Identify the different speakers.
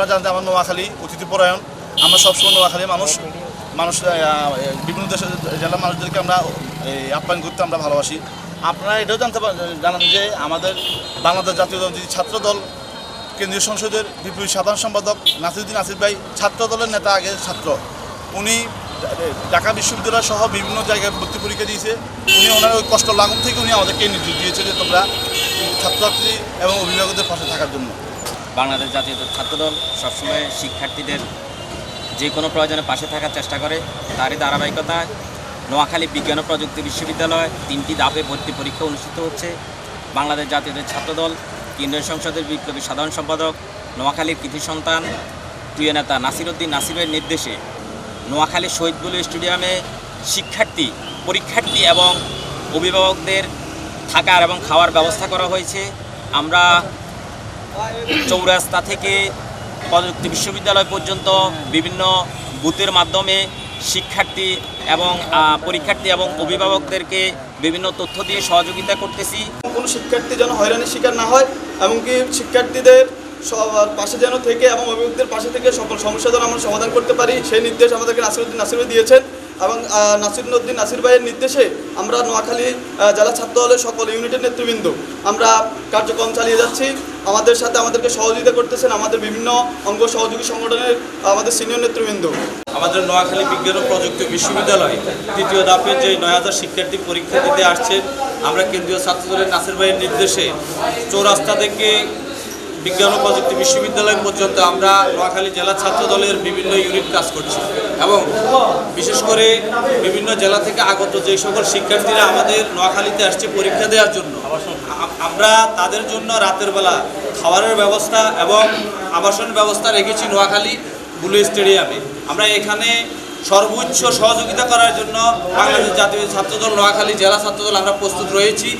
Speaker 1: আপনারা জানেন যে আমার নোয়াখালী অতিথিপরায়ণ আমরা সবসময় নোয়াখালী মানুষ। মানুষ বিভিন্ন দেশের জেলার মানুষদেরকে আমরা এই, আপ্যায়ন করতে আমরা ভালোবাসি। আপনারা এটাও জানতে জানান যে আমাদের বাংলাদেশ জাতীয় দল ছাত্র দল কেন্দ্রীয় সংসদের বিপ্লবী সাধারণ সম্পাদক নাসিরুদ্দিন আসিফ ভাই ছাত্র দলের নেতা আগে ছাত্র। উনি ঢাকা বিশ্ববিদ্যালয় সহ বিভিন্ন জায়গায় ভর্তি পরীক্ষা দিয়েছে। উনি ওনার ওই কষ্ট লাগুন থেকে উনি আমাদেরকে নির্দেশ দিয়েছে যে তোমরা ছাত্রছাত্রী এবং অভিভাবকদের পাশে থাকার জন্য।
Speaker 2: বাংলাদেশ জাতীয় ছাত্রদল সবসময় শিক্ষার্থীদের যে কোনো প্রয়োজনে পাশে থাকার চেষ্টা করে। তারই ধারাবাহিকতায় নোয়াখালী বিজ্ঞান ও প্রযুক্তি বিশ্ববিদ্যালয় তিনটি ধাপে ভর্তি পরীক্ষা অনুষ্ঠিত হচ্ছে। বাংলাদেশ জাতীয় ছাত্রদল কেন্দ্রীয় সংসদের বিপ্লবী সাধারণ সম্পাদক নোয়াখালীর কৃতি সন্তান প্রিয় নেতা নাসিরুদ্দিন নাসিবের নির্দেশে নোয়াখালী শহীদবুল স্টেডিয়ামে শিক্ষার্থী, পরীক্ষার্থী এবং অভিভাবকদের থাকার এবং খাওয়ার ব্যবস্থা করা হয়েছে। আমরা চৌরাস্তা থেকে প্রযুক্তি বিশ্ববিদ্যালয় পর্যন্ত বিভিন্ন বুথের মাধ্যমে শিক্ষার্থী এবং পরীক্ষার্থী এবং অভিভাবকদেরকে বিভিন্ন তথ্য দিয়ে সহযোগিতা করতেছি।
Speaker 3: কোনো শিক্ষার্থী যেন হয়রানির শিকার না হয়, এমনকি শিক্ষার্থীদের পাশে যেন থেকে এবং অভিভাবকদের পাশে থেকে সকল সমস্যা যেন আমরা সমাধান করতে পারি, সেই নির্দেশ আমাদেরকে নাসিরুদ্দিন নাসির ভাই দিয়েছেন। এবং নাসিরুদ্দিন নাসির ভাইয়ের নির্দেশে আমরা নোয়াখালী জেলা ছাত্র দলের সকল ইউনিটের নেতৃবৃন্দ আমরা কার্যক্রম চালিয়ে যাচ্ছি। আমাদের সাথে আমাদেরকে সহযোগিতা করতেছেন আমাদের বিভিন্ন অঙ্গ সহযোগী সংগঠনের আমাদের সিনিয়র নেতৃবৃন্দ।
Speaker 4: আমাদের নোয়াখালী বিজ্ঞান ও প্রযুক্তি বিশ্ববিদ্যালয় তৃতীয় ধাপে যে নয় হাজার শিক্ষার্থী পরীক্ষা দিতে আসছে, আমরা কেন্দ্রীয় ছাত্রদলের নাসির ভাইয়ের নির্দেশে চৌরাস্তা থেকে বিজ্ঞান ও প্রযুক্তি বিশ্ববিদ্যালয় পর্যন্ত আমরা নোয়াখালী জেলা ছাত্র দলের বিভিন্ন ইউনিট কাজ করছি। এবং বিশেষ করে বিভিন্ন জেলা থেকে আগত যে সকল শিক্ষার্থীরা আমাদের নোয়াখালীতে আসছে পরীক্ষা দেওয়ার জন্য আমরা তাদের জন্য রাতের বেলা খাবারের ব্যবস্থা এবং আবাসন ব্যবস্থা রেখেছি নোয়াখালী বুলু স্টেডিয়ামে। আমরা এখানে সর্বোচ্চ সহযোগিতা করার জন্য বাংলাদেশ জাতীয় ছাত্রদল, নোয়াখালী জেলা ছাত্রদল আমরা প্রস্তুত রয়েছি।